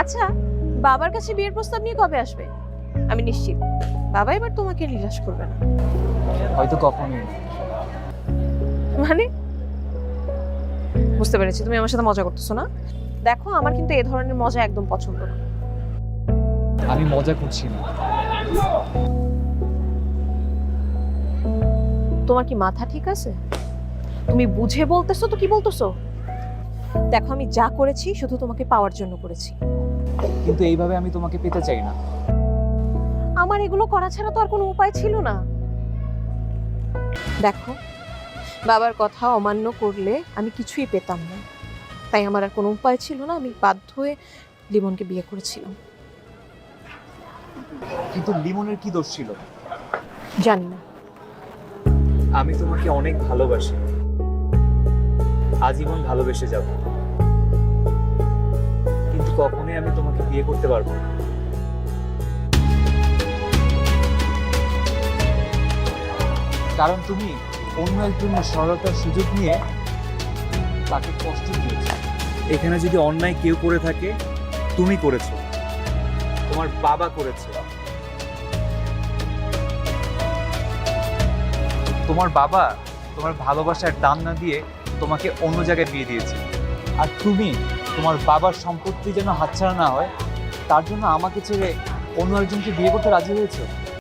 আচ্ছা বাবার কাছে বিয়ের প্রস্তাব নিয়ে কবে আসবে? আমি নিশ্চিত বাবা এবার তোমাকে নিরাশ করবে না। হয়তো কখনোই মানে? বুঝতে পেরেছি তুমি আমার সাথে মজা করতেছো না? দেখো আমার কিন্তু এই ধরনের মজা একদম পছন্দ না। আমি মজা করছি না। তোমার কি মাথা ঠিক আছে? তুমি বুঝে বলতেছো তো কি বলতেছো? দেখো আমি যা করেছি শুধু তোমাকে পাওয়ার জন্য করেছি। কিন্তু এইভাবে আমি তোমাকে পেতে চাই না। আমার এগুলো করা ছাড়া তো আর কোনো উপায় ছিল না। দেখো বাবার কথা অমান্য করলে আমি কিছুই পেতাম না। তাই আমার আর কোনো উপায় ছিল না আমি বাধ্য হয়ে লিমনকে বিয়ে করেছিলাম। কিন্তু লিমনের কি দোষ ছিল? জানি না। আমি তোমাকে অনেক ভালোবাসি। আজীবন ভালোবেসে যাব। কখনোই আমি তোমাকে বিয়ে করতে পারব না। কারণ তুমি অন্য একজনের সরলতার সুযোগ নিয়ে তাকে কষ্ট দিয়েছ। এখানে যদি অন্যায় কেউ করে থাকে, তুমি করেছ। তোমার বাবা করেছে। তোমার বাবা তোমার ভালোবাসার দাম না দিয়ে তোমাকে অন্য জায়গায় বিয়ে দিয়েছে। আর তুমি তোমার বাবার সম্পত্তি যেন হাতছাড়া না হয়, তার জন্য আমাকে ছেড়ে অন্য একজনকে বিয়ে করতে রাজি হয়েছে?